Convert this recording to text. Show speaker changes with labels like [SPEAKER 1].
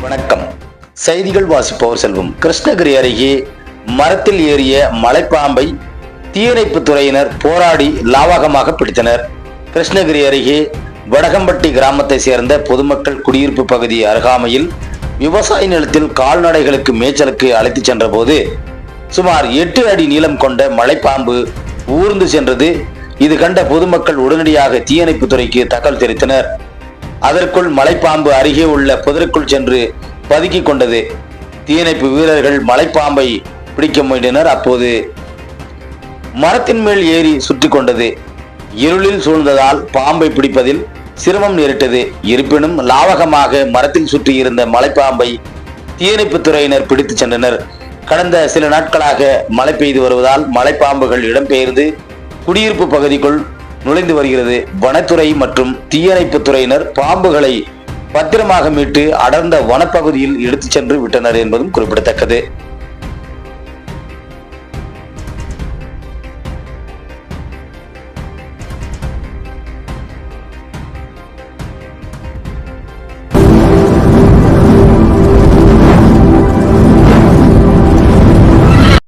[SPEAKER 1] வணக்கம். செய்திகள் வாசிப்பவர் செல்வம். கிருஷ்ணகிரி அருகே மரத்தில் ஏறிய மலைப்பாம்பை தீயணைப்பு துறையினர் போராடி லாவகமாக பிடித்தனர். கிருஷ்ணகிரி அருகே வடகம்பட்டி கிராமத்தை சேர்ந்த பொதுமக்கள் குடியிருப்பு பகுதி அருகாமையில் விவசாய நிலத்தில் கால்நடைகளுக்கு மேய்ச்சலுக்கு அழைத்துச் சென்றபோது சுமார் எட்டு அடி நீளம் கொண்ட மலைப்பாம்பு ஊர்ந்து சென்றது. இது கண்ட பொதுமக்கள் உடனடியாக தீயணைப்பு துறைக்கு தகவல் தெரிவித்தனர். அதற்குள் மலைப்பாம்பு அருகே உள்ள புதருக்குள் சென்று பதுக்கிக் கொண்டது. தீயணைப்பு வீரர்கள் மலைப்பாம்பை பிடிக்க முயன்றனர். அப்போது மரத்தின் மேல் ஏறி சுற்றி கொண்டது. இருளில் சூழ்ந்ததால் பாம்பை பிடிப்பதில் சிரமம் நேரிட்டது. இருப்பினும் லாவகமாக மரத்தில் சுற்றி இருந்த மலைப்பாம்பை தீயணைப்பு துறையினர் பிடித்துச் சென்றனர். கடந்த சில நாட்களாக மழை பெய்து வருவதால் மலைப்பாம்புகள் இடம்பெயர்ந்து குடியிருப்பு பகுதிக்குள் நுழைந்து வருகிறது. வனத்துறை மற்றும் தீயணைப்பு துறையினர் பாம்புகளை பத்திரமாக மீட்டு அடர்ந்த வனப்பகுதியில் எடுத்துச் சென்று விட்டனர் என்பதும் குறிப்பிடத்தக்கது.